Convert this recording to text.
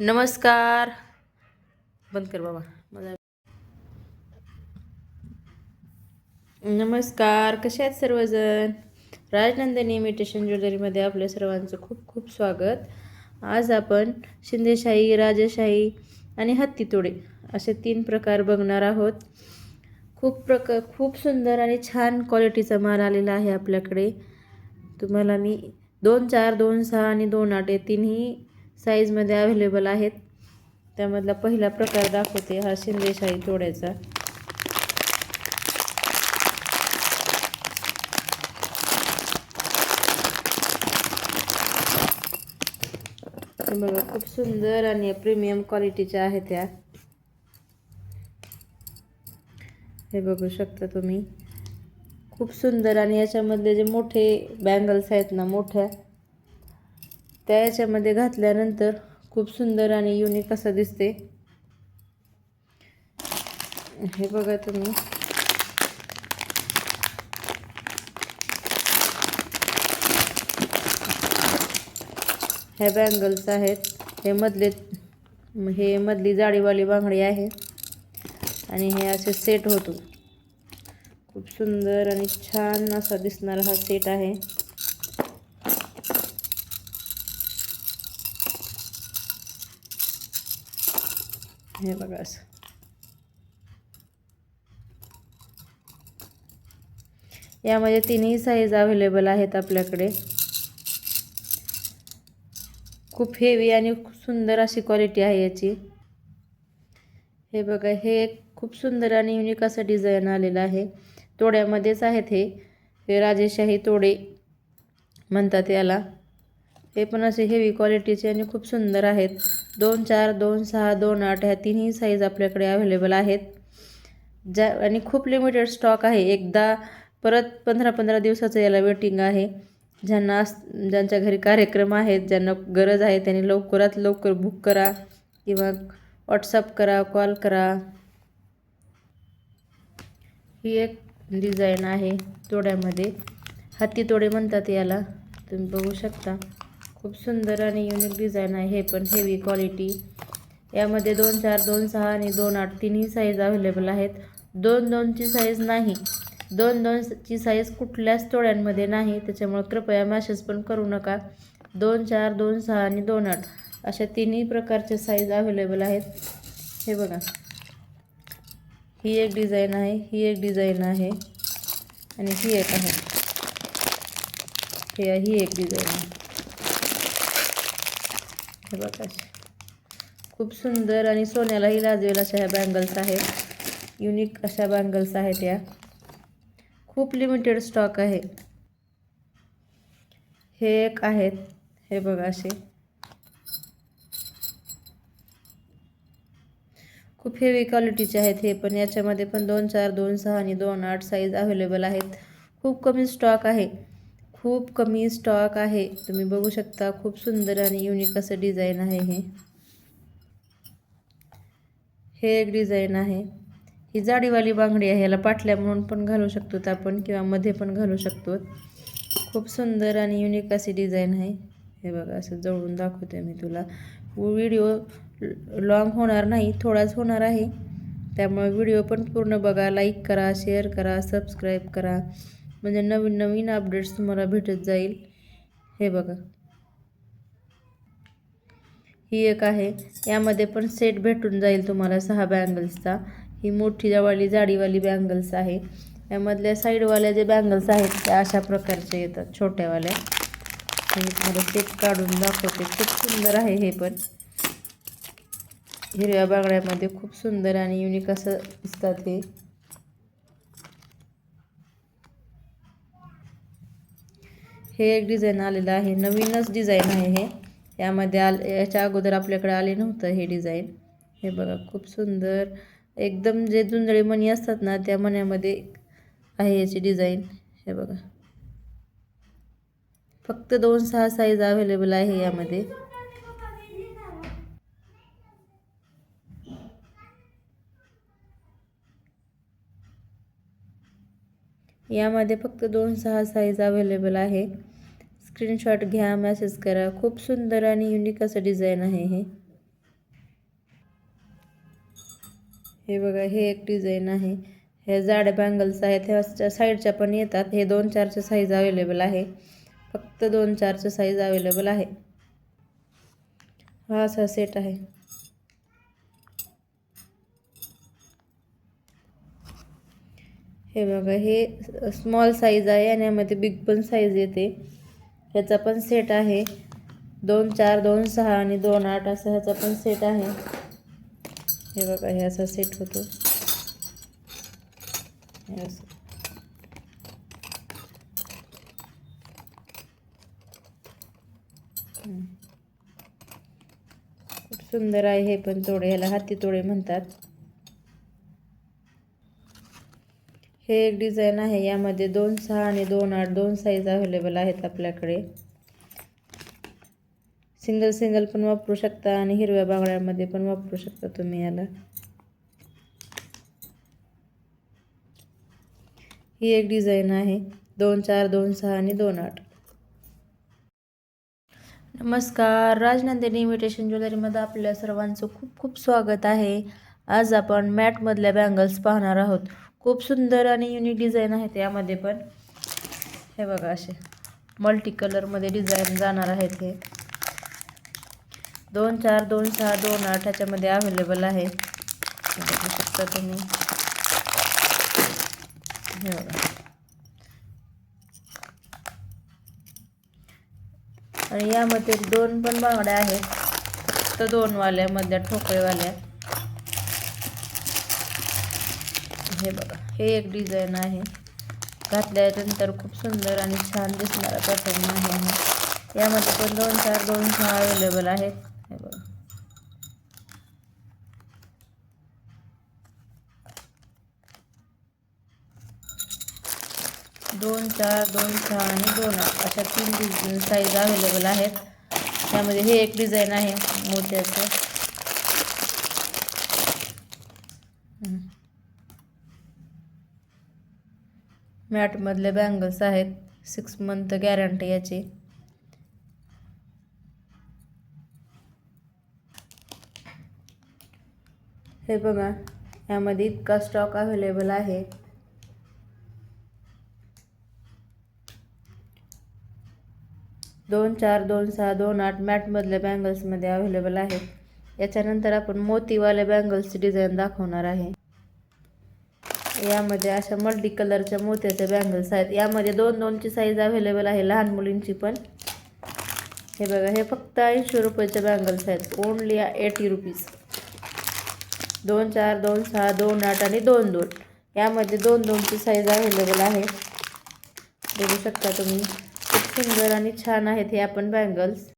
नमस्कार. बंद कर बाबा. मला नमस्कार. कसे आहेत सर्वजण? राजनंदिनी इमिटेशन ज्वेलरीमध्ये आपल्या सर्वांचं खूप खूप स्वागत. आज आपण शिंदेशाही राजेशाही आणि हत्तीतोडे असे तीन प्रकार बघणार आहोत. खूप प्रक खूप सुंदर आणि छान क्वालिटीचा माल आलेला आहे आपल्याकडे. तुम्हाला मी दोन चार दोन सहा आणि दोन आठ हे तीनही साईजमध्ये अवेलेबल आहेत. त्यामधला पहिला प्रकार दाखवते हा शिंदेशाही तोड्याचा बघा खूप सुंदर आणि प्रीमियम क्वालिटीच्या आहेत त्या. हे बघू शकता तुम्ही. खूप सुंदर आणि याच्यामधले जे मोठे बँगल्स आहेत ना मोठ्या त्या याच्यामध्ये घातल्यानंतर खूप सुंदर आणि युनिक असं दिसते. हे बघा तुम्ही. ह्या बँगल्स आहेत. हे मधले हे मधली जाडीवाली बांगडी आहे. आणि हे असे सेट होतो. खूप सुंदर आणि छान असा दिसणारा हा सेट आहे. हे बघा असं. यामध्ये तिन्ही साईज अवेलेबल आहेत आपल्याकडे. खूप हेवी आणि सुंदर अशी क्वालिटी आहे याची. हे बघा हे एक खूप सुंदर आणि युनिक असं डिझाईन आलेलं आहे. तोड्यामध्येच आहेत हे. हे राजेशाही तोडे म्हणतात याला. हे पण असे हेवी क्वालिटीचे आणि खूप सुंदर आहेत. दोन चार दोन सहा दोन आठ ह्या तिन्ही साईज आपल्याकडे अवेलेबल आहेत. ज्या आणि खूप लिमिटेड स्टॉक आहे. एकदा परत पंधरा पंधरा दिवसाचं याला वेटिंग आहे. ज्यांना ज्यांच्या घरी कार्यक्रम आहेत ज्यांना गरज आहे त्यांनी लवकरात लवकर बुक करा किंवा व्हॉट्सअप करा कॉल करा. ही एक डिझाईन आहे तोड्यामध्ये. हाती तोडे म्हणतात याला. तुम्ही बघू शकता. खूप सुंदर आणि युनिक डिझाईन आहे. हे पण हेवी क्वालिटी यामध्ये दोन चार दोन सहा आणि दोन आठ तिन्ही साईज अवेलेबल आहेत. दोन दोनची साईज नाही. दोन दोनची साईज कुठल्याच तोड्यांमध्ये नाही. त्याच्यामुळे कृपया मॅसेज पण करू नका. दोन चार दोन सहा आणि दोन आठ अशा तिन्ही प्रकारचे साईज अवेलेबल आहेत. हे बघा. ही एक डिझाईन आहे ही एक डिझाईन आहे आणि ही एक आहे. हे ही एक डिझाईन आहे. हे बघा. खूप सुंदर आणि सोन्यालाही लाजवेल अशा ह्या बँगल्स आहेत. युनिक अशा बँगल्स आहेत या. खूप लिमिटेड स्टॉक आहे. हे एक आहेत. हे बघा असे. खूप हेवी क्वालिटीचे आहेत हे पण याच्यामध्ये पण दोन चार दोन सहा आणि दोन आठ साईज अवेलेबल आहेत. खूप कमी स्टॉक आहे. खूप कमी स्टॉक आहे. तुम्ही बघू शकता खूप सुंदर आणि युनिक असं डिझाईन आहे हे. हे एक डिझाईन आहे. ही जाडीवाली बांगडी आहे याला पाटल्या म्हणून पण घालू शकतो आपण किंवा मध्ये पण घालू शकतो खूप सुंदर आणि युनिक अशी डिझाईन आहे. हे बघा असं जवळून दाखवते मी तुला. व्हिडिओ लॉंग होणार नाही थोडाच होणार आहे. त्यामुळे व्हिडिओ पण पूर्ण बघा लाईक करा शेअर करा सबस्क्राईब करा. म्हणजे नवीन नवीन अपडेट्स तुम्हाला भेटत जाईल. हे बघा. ही एक आहे. यामध्ये पण सेट भेटून जाईल तुम्हाला सहा बँगल्सचा ही मोठी जवाली जाडीवाली बँगल्स आहे. यामधल्या साईडवाल्या जे बँगल्स आहेत त्या अशा प्रकारच्या येतात छोट्यावाल्या. हे तुम्हाला सेट काढून दाखवते. खूप सुंदर आहे हे पण. हिरव्या बांगड्यामध्ये खूप सुंदर आणि युनिक असं दिसतात हे. हे एक डिझाईन आलेलं आहे. नवीनच डिझाईन आहे हे. यामध्ये आल याच्या अगोदर आपल्याकडे आले नव्हतं हे डिझाईन हे बघा खूप सुंदर. एकदम जे जुंजळी मणी असतात ना त्या मण्यामध्ये आहे याची डिझाईन हे बघा. फक्त दोन सहा साईज अवेलेबल आहे यामध्ये. यामध्ये फक्त दोन सहा साईज अवेलेबल आहे. स्क्रीनशॉट घ्या मॅसेज करा. खूप सुंदर आणि युनिक असं डिझाईन आहे हे. हे बघा हे एक डिझाईन आहे. हे जाड बँगल्स आहेत. ह्याच्या साईडच्या पण येतात. हे दोन चारचे साईज अवेलेबल आहे. फक्त दोन चारचे साईज अवेलेबल आहे. हा असा सेट आहे. हे बघा हे स्मॉल साईज आहे आणि यामध्ये बिग पण साईज येते. ह्याचा पण सेट आहे. दोन चार दोन सहा आणि दोन आठ असं ह्याचा पण सेट आहे. हे बघा हे असा सेट होतो. हे असं. खूप सुंदर आहे हे पण तोडे ह्याला हाती तोडे म्हणतात. हे एक डिझाईन आहे. यामध्ये दोन सहा आणि दोन आठ दोन साईज अवेलेबल आहेत आपल्याकडे. सिंगल सिंगल पण वापरू शकता आणि हिरव्या बांगड्यांमध्ये पण वापरू शकता तुम्ही याला. ही एक डिझाईन आहे. दोन चार दोन सहा आणि दोन आठ. नमस्कार. राजनंदिनी इन्व्हिटेशन ज्वेलरीमध्ये आपल्या सर्वांचं खूप खूप स्वागत आहे. आज आपण मॅटमधल्या बँगल्स पाहणार आहोत. खूप सुंदर आणि युनिक डिझाईन आहेत यामध्ये पण. हे बघा असे मल्टी कलरमध्ये डिझाईन जाणार आहेत हे. दोन चार दोन सहा दोन आठ ह्याच्यामध्ये अवेलेबल आहे. बघू शकता तुम्ही. हे बघा. आणि यामध्ये दोन पण बांगड्या आहेत. फक्त दोनवाल्या मधल्या ठोकळेवाल्या. हे बघा हे एक डिझाईन आहे. घातल्यानंतर खूप सुंदर आणि छान दिसणारा पॅटर्न आहे हा. यामध्ये पण दोन चार दोन सहा अवेलेबल आहेत. हे बघा. दोन चार दोन सहा आणि दोन अशा तीन डिझाईन साईज अवेलेबल आहेत. त्यामध्ये हे एक डिझाईन आहे मोत्याचं. मॅटमधले बँगल्स आहेत. सिक्स मंथ गॅरंटी याची. हे बघा यामध्ये इतका स्टॉक अवेलेबल आहे. दोन चार दोन सहा दोन आठ मॅटमधल्या बँगल्समध्ये अवेलेबल आहेत याच्यानंतर आपण मोतीवाल्या बँगल्सची डिझाईन दाखवणार आहे. यामध्ये अशा मल्टी कलरच्या मोत्याच्या बँगल्स आहेत. यामध्ये दोन दोनची साईज अवेलेबल आहे लहान मुलींची पण. हे बघा हे फक्त ऐंशी रुपयाच्या बँगल्स आहेत. ओनली एटी रुपीज दोन चार दोन सहा दोन आठ आणि दोन दोन. यामध्ये दोन दोनची साईज अवेलेबल आहे. बघू शकता तुम्ही. खूप सुंदर आणि छान आहेत हे आपण बँगल्स.